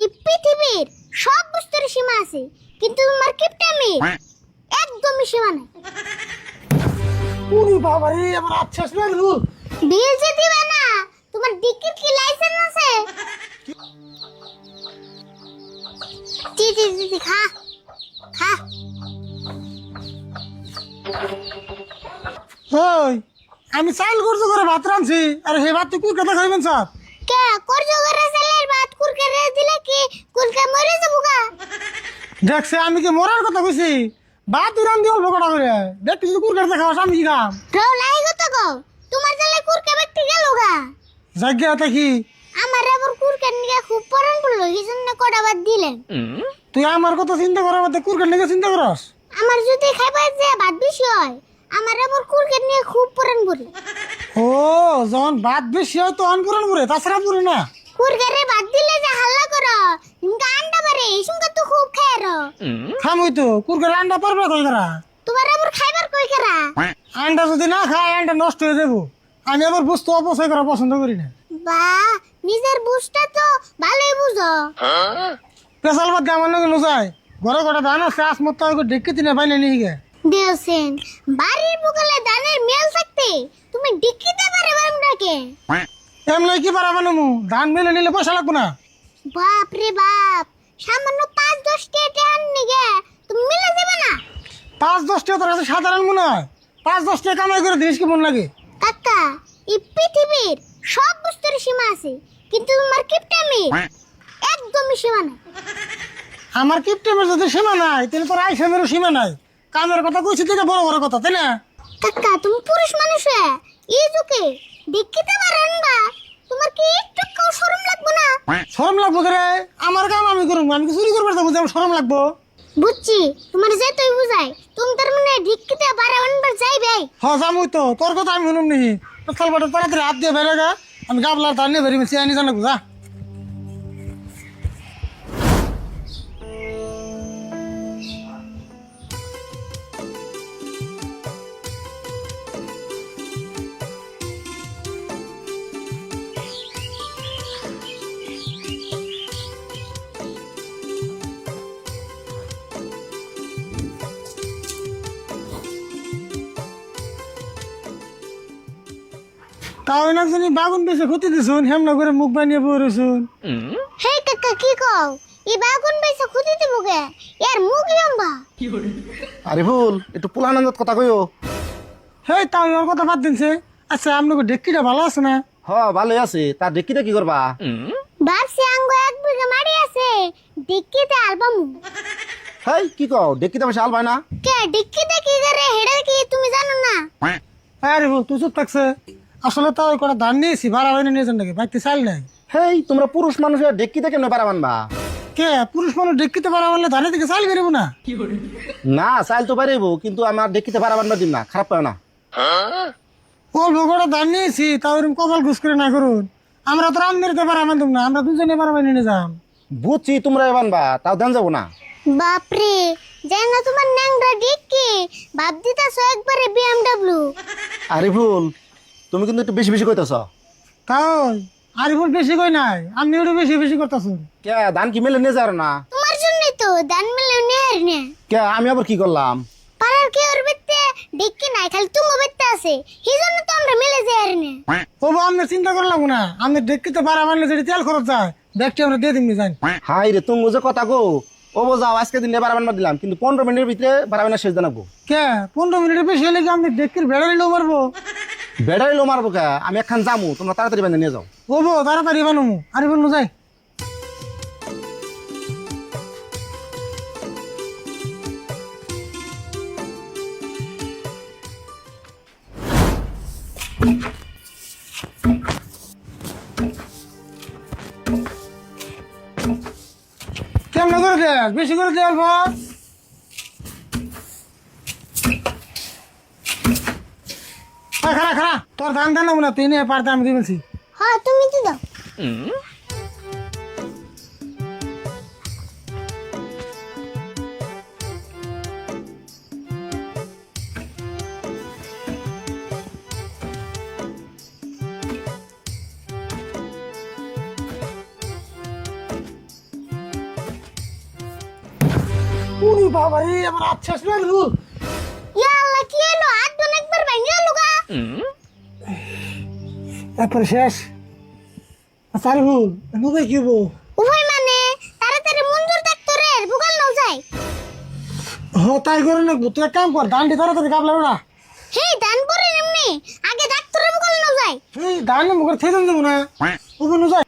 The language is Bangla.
এই পৃথিবীর সব বস্তুর সীমা আছে কিন্তু তোমার কিপটামির একদমই সীমা নাই। ওরে বাবা রে আমার আচ্ছা শুনে রুল বিল যে দিবে না তোমার ডিকির কি লাইসেন্স আছে? জি জি জি জি, খা খা। ওই আমি চাইল করছ করে ভাত রাঁধছি আর হে ভাত তুই কথা খাইবেন স্যার। কে করজ করে সেলের ভাত কুরকে রে দিলে কি কুলকে মরে যাব গা? দেখছে আমি কি মরার কথা কইছি? ভাত তুই রান্ধি অল্প কটা করে দেখ তুই কুর কাটতে খাওয়াস আমি কি খাম? রাও লাই তো গো তোমার জালে কুরকে ব্যক্তি গেল গা। জায়গা আমার আবার কুরকে নিয়ে খুব পরান পড়ল এই জন্য কটা বাদ দিলেন। তুই আমার কথা চিন্তা করার মধ্যে কুর কাটলে চিন্তা করস? আমার যদি খাইবার যে ভাত বেশি হয় আমার আবার কুরকে নিয়ে খুব পরান পড়ে। ও যখন ভাত বেশি হয় তো অন করেন করে তাছাড়া পুরে না। কুরকারে ভাত দিলে যে হাল্লা খামই তো আন্ডা পারবে কই করা তোমার আবার খাইবার কই করা আন্ডা যদি না খায় আন্ডা নষ্ট হয়ে যাব আমি আবার বস্তু অপচয় করা পছন্দ করি না বা নিজের বুঝটা তো ভালোই বুঝো পেশাল বাদ আমার নাকি ঘরে ঘরে ধান আছে আসমত ডেকে তিনে পাইলে নিয়ে গে দিয়েছেন বাড়ির বুকালে ধানের মেল থাকতে তুমি ডিক্কিতে পারে বামটাকে এমনি কি পারা মু ধান মিলে নিলে পয়সা লাগবো না বাপ রে বাপ সামান্য পাঁচ দশ টাকা আননি গে তুমি মিলে যাবে না? পাঁচ দশ টাকা তোর কাছে সাধারণ মনে হয়। পাঁচ দশ টাকা কামাই করে দিস কি মন লাগে? কাকা এই পৃথিবীর সব বস্তুর সীমা আছে কিন্তু তোমার কিপটামির একদমই সীমা নাই। আমার কিপটেমের যদি সীমা নাই তাহলে তোর আইসেমেরও সীমা নাই। কামের কথা কইছি থেকে বড় বড় কথা তাই না? কাকা তুমি পুরুষ মানুষ হয়ে এই যুগে দেখিতে পারেন বা তোমার কি একটু শরম লাগবে না? শরম লাগবো রে? আমার কাম আমি করুম আমি কি চুরি করবার যাব যে শরম লাগবো? বুঝছি তোমার যে তুই বুঝাই তুমি তার মানে ঢিকিতে বারে অনবার যাইবে? হ্যাঁ যামুই তো তোর কথা আমি শুনুম নি। তোর বাটা তাড়াতাড়ি হাত দিয়ে বেড়ে গা। আমি গাবলার ধান নিয়ে বেরিয়ে চেয়ে আনি জানা যা। তাও না জানি বাগুন বেশি ক্ষতি দিছুন হেমনা করে মুখ বানিয়ে রয়েছুন হে কাকা কি কও? এই বাগুন বেসে খুদি দিমু গে এর মুখ লম্বা। আরে ভুল একটু পুলানন্দত কথা কইও। হেই তাও ওর কথা বাদ দিনছে। আচ্ছা আপনাকে ডেক্কিটা ভালো আছে না? হ ভালোই আছে। তার দেখিতে কি করবা? ভাবছি আঙ্গ এক বিঘা মারি আছে। ডিক্কিতে আলবামু। হেই কি কও? দেখিতে বেশি আল না? কে ডিক্কিতে কি করে হেডে কি তুমি জানো না? আরে বল তুই চুপ থাকছে। আসলে তো ওই কটা ধান নিয়েছি ভাড়া হয়নি নিয়ে যান নাকি? বাইতে চাল নাই। হেই তোমরা পুরুষ মানুষের দেখিতে কেন পারা মানবা কে? পুরুষ মানুষ ডেক্কিতে পারা বললে ধানের দিকে চাল বেরোবো না? না চাইল তো পারিব কিন্তু আমার দেখিতে পারা মানবা দিন না খারাপ পাও না। অল্প কটা ধান নিয়েছি তাও এরকম কপাল ঘুষ করে না করুন। আমরা তো রান মেরতে পারা মানতাম না আমরা দুজনে পারা বানিয়ে নিয়ে যাম। বুঝছি তোমরা মানবা তাও দেন যাব না। বাপরে জান না তোমার ন্যাংরা ডিক্কি? ভাব দিতাছো একবারে বিএমডব্লিউ আরে ভুল তুমি কিন্তু একটু বেশি বেশি কইতেছ। তাও আরিফুল বেশি কই নাই? আমি একটু বেশি বেশি করতেছুন কে ধান কি মেলে নিয়ে যাও না? তোমার জন্যই তো দান মিলে নেহার নে। কে আমি আবার কি করলাম? পাড়ার কে ওর বেতে ডিক্কি নাই খালি তুঙ্গ বেতে আছে। সেই জন্য তো আমরা মিলে যাই আর নে। ও আমি চিন্তা করলাম না আমি ডেক্কিতে পারা মানলে যদি তেল খরচ যায় ব্যাগটি আমরা দিয়ে দিমনি যাই হাই রে তুমি যে কথা গো ও যাও আজকে দিন বারা মানবা দিলাম কিন্তু পনেরো মিনিটের ভিতরে বারা মানা শেষ জানাব কে পনেরো মিনিটের বেশি হলে কি আমি ডেক্কির ভেড়া নিলেও মারবো? বেড়াই লো মারবো কে? আমি একখান যামু তোমরা তাড়াতাড়ি বেঁধে নিয়ে যাও। ও বো তাড়াতাড়ি বানুমু আরিফুল নু যাই। কেমন করে দে বেশি করে দে অল্প। এই খারা খারা তোর ধান ধান না তুই নিয়ে পারতে আমি দিয়ে বলছি হ্যাঁ তুমি তো দাও উনি বাবা রে আমার হাত শেষ একবারে শেষ? তার ভুল নবে কি বউ? উভয় মানে তাড়াতাড়ি মঞ্জুর ডাক্তারের ভুগাল নাও যায় হ তাই করে না তুই এক কাম কর দান্ডি তাড়াতাড়ি কাপ লাগবে না। হেই দান পরে এমনি। আগে ডাক্তারের ভুগাল নাও যায় হেই দান মুখের থেকে দেবো না। ওগুলো যায়